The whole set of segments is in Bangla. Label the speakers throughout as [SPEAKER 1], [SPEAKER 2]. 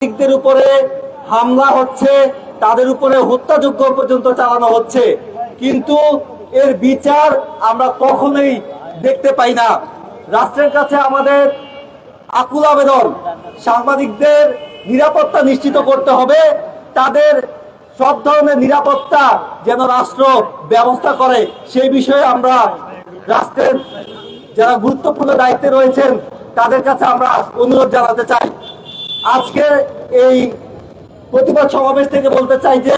[SPEAKER 1] সাংবাদিকদের উপরে হামলা হচ্ছে, তাদের উপরে হত্যাযোগ্য পর্যন্ত চালানো হচ্ছে। কিন্তু এর বিচার আমরা কখনোই দেখতে পাই না। রাষ্ট্রের কাছে আমাদের আকুল আবেদন, সাংবাদিকদের নিরাপত্তা নিশ্চিত করতে হবে, তাদের সব ধরনের নিরাপত্তা যেন রাষ্ট্র ব্যবস্থা করে, সেই বিষয়ে আমরা রাষ্ট্রের যারা গুরুত্বপূর্ণ দায়িত্বে রয়েছেন, তাদের কাছে আমরা অনুরোধ জানাতে চাই। আজকে এই প্রতিবাদ সমাবেশ থেকে বলতে চাই যে,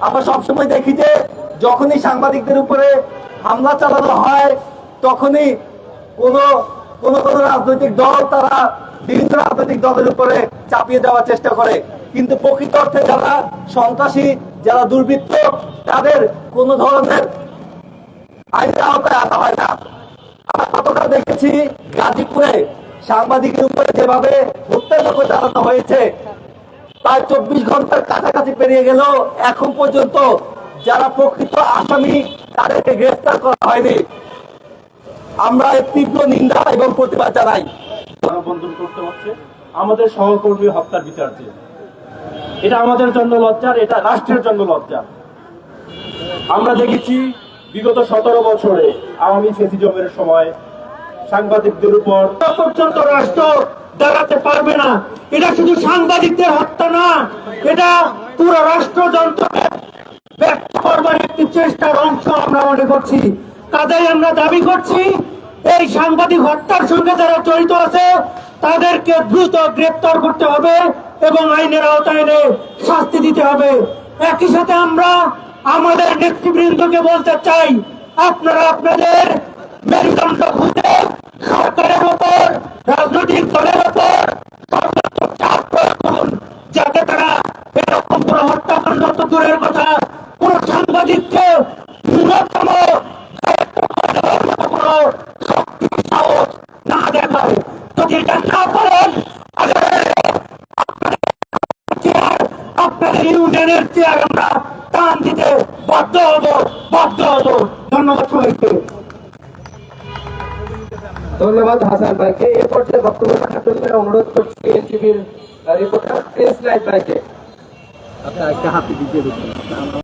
[SPEAKER 1] আমরা সবসময় দেখি যে, যখনই সাংবাদিকদের উপরে হামলা চালানো হয়, তখনই কোনো কোনো কোনো রাজনৈতিক দল তারা বিভিন্ন রাজনৈতিক দলের উপরে চাপিয়ে দেওয়ার চেষ্টা করে। কিন্তু প্রকৃত অর্থে যারা সন্ত্রাসী, যারা দুর্বৃত্ত, তাদের কোনো ধরনের আইনের আওতায় আনা হয় না। আমরা গতকাল দেখেছি গাজীপুরে সাংবাদিকের উপরে যেভাবে হত্যাযজ্ঞ চালানো হয়েছে, প্রায় চব্বিশ ঘণ্টার কাছাকাছি পেরিয়ে গেল। এখন পর্যন্ত যারা প্রকৃত আসামি, তাদেরকে গ্রেফতার করা হয়নি। আমরা তীব্র নিন্দা এবং প্রতিবাদ জানাই।
[SPEAKER 2] মানববন্ধন করতে হচ্ছে। আমাদের সহকর্মী হত্যার বিচার চেয়ে এটা আমাদের জন্য লজ্জার এটা রাষ্ট্রের জন্য লজ্জা। আমরা দেখেছি, বিগত সতেরো বছরে আওয়ামী ফেসিজমের সময় সাংবাদিকদের উপর। পর্যন্ত রাষ্ট্র দাঁড়াতে পারবে না। এটা শুধু সাংবাদিকদের হত্যা না, এটা পুরো রাষ্ট্রযন্ত্রকে ব্যক্ত করবার একটি চেষ্টার অংশ আমরা মনে করছি। কাজেই আমরা দাবি করছি, এই সাংবাদিক হত্যার সঙ্গে যারা জড়িত আছে, তাদেরকে দ্রুত গ্রেপ্তার করতে হবে এবং আইনের আওতায় শাস্তি দিতে হবে। একই সাথে আমরা আমাদের নেতৃবৃন্দকে বলতে চাই, আপনারা আপনাদের মেরুদণ্ড খুঁজে সরকারের ওপর রাজনৈতিক দলের ওপর চাপ প্রয়োগ করুন, যাতে তারা এরকম কোন হত্যাকাণ্ড তো দূরের কথা, কোন সাংবাদিককে ন্যূনতম শক্তি না দেখায় যদি এটা না করেন আপনাদের ইউনিয়নের চেয়ার আমরা টান দিতে বাধ্য হব বাধ্য হব।
[SPEAKER 3] ধন্যবাদ হাসান ভাইকে। এ পর্যায়ে বক্তব্য রাখার জন্য অনুরোধ করছি এনটিভির রিপোর্টার প্রেস লাইভ ভাইকে।